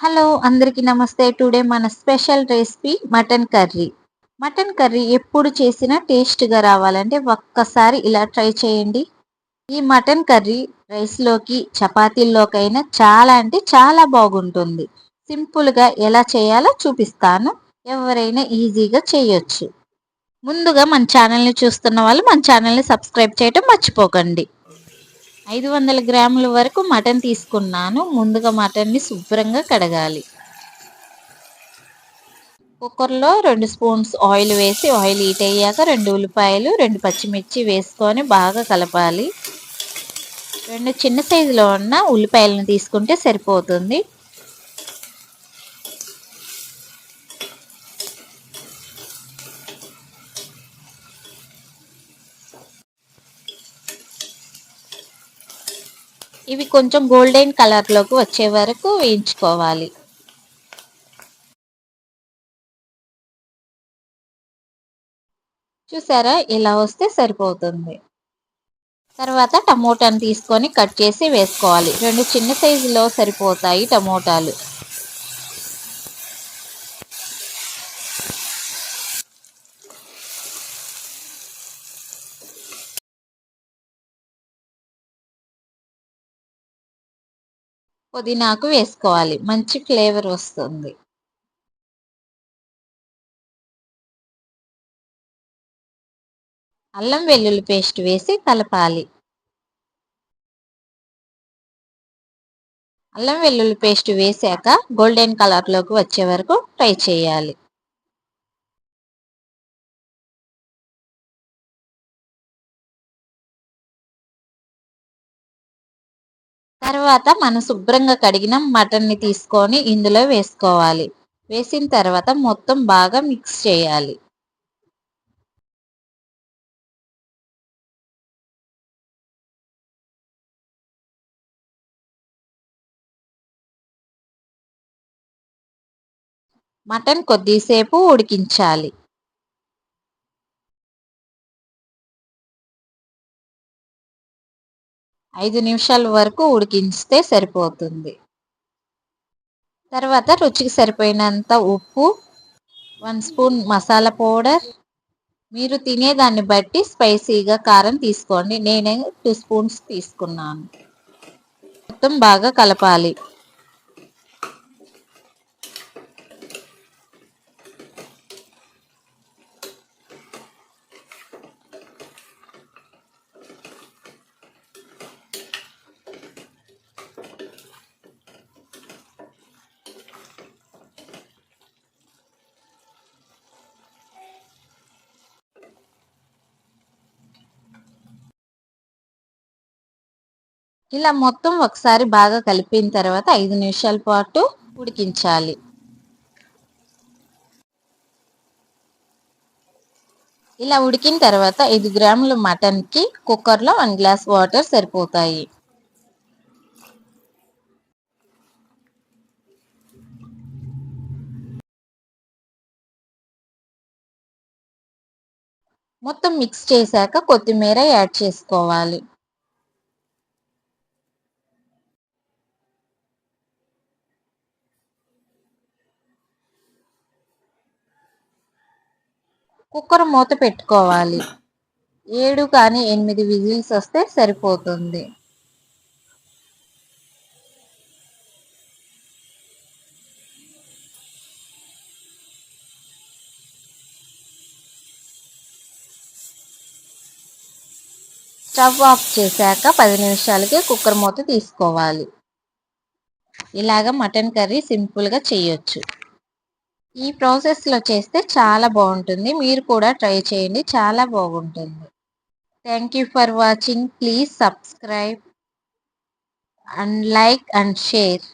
Hello అందరికీ నమస్తే. Today మన special recipe mutton curry. Mutton curry ఎప్పుడు చేసినా టేస్ట్గా రావాలంటే ఒక్కసారి ఇలా ట్రై చేయండి. ఈ మటన్ కర్రీ రైస్లోకి చపాతీల్లోకైనా చాలా అంటే చాలా బాగుంటుంది. సింపుల్గా ఎలా చేయాలో చూపిస్తాను. ఎవరైనా ఈజీగా చేయొచ్చు. ముందుగా మన ఛానల్ని చూస్తున్న వాళ్ళు మన ఛానల్ని సబ్స్క్రైబ్ చేయటం మర్చిపోకండి. ఐదు వందల గ్రాముల వరకు మటన్ తీసుకున్నాను. ముందుగా మటన్ని శుభ్రంగా కడగాలి. కుక్కర్లో రెండు స్పూన్స్ ఆయిల్ వేసి ఆయిల్ హీట్ అయ్యాక రెండు ఉల్లిపాయలు రెండు పచ్చిమిర్చి వేసుకొని బాగా కలపాలి. రెండు చిన్న సైజులో ఉన్న ఉల్లిపాయలను తీసుకుంటే సరిపోతుంది. ఇవి కొంచెం గోల్డెన్ కలర్లోకి వచ్చే వరకు వేయించుకోవాలి. చూసారా? ఇలా వస్తే సరిపోతుంది. తర్వాత టమోటాను తీసుకొని కట్ చేసి వేసుకోవాలి. రెండు చిన్న సైజులో సరిపోతాయి టమోటాలు. పుదీనాకు వేసుకోవాలి. మంచి ఫ్లేవర్ వస్తుంది. అల్లం వెల్లుల్లి పేస్ట్ వేసి కలపాలి. అల్లం వెల్లుల్లి పేస్ట్ వేసాక గోల్డెన్ కలర్లోకి వచ్చే వరకు ఫ్రై చేయాలి. తర్వాత మనం శుభ్రంగా కడిగిన మటన్ని తీసుకొని ఇందులో వేసుకోవాలి. వేసిన తర్వాత మొత్తం బాగా మిక్స్ చేయాలి. మటన్ కొద్దిసేపు ఉడికించాలి. ఐదు నిమిషాల వరకు ఉడికించితే సరిపోతుంది. తర్వాత రుచికి సరిపోయినంత ఉప్పు వన్ స్పూన్ మసాలా పౌడర్. మీరు తినేదాన్ని బట్టి స్పైసీగా కారం తీసుకోండి. నేనే టూ స్పూన్స్ తీసుకున్నాను. మొత్తం బాగా కలపాలి. ఇలా మొత్తం ఒకసారి బాగా కలిపిన తర్వాత ఐదు నిమిషాల పాటు ఉడికించాలి. ఇలా ఉడికిన తర్వాత ఐదు గ్రాముల మటన్కి కుక్కర్లో వన్ గ్లాస్ వాటర్ సరిపోతాయి. మొత్తం మిక్స్ చేశాక కొత్తిమీర యాడ్ చేసుకోవాలి. కుక్కర్ మూత పెట్టుకోవాలి. ఏడు కానీ ఎనిమిది విజిల్స్ వస్తే సరిపోతుంది. స్టవ్ ఆఫ్ చేశాక పది నిమిషాలకి కుక్కర్ మూత తీసుకోవాలి. ఇలాగ మటన్ కర్రీ సింపుల్గా చేయొచ్చు. ఈ ప్రాసెస్లో చేస్తే చాలా బాగుంటుంది. మీరు కూడా ట్రై చేయండి. చాలా బాగుంటుంది. Thank you for watching please subscribe and like and share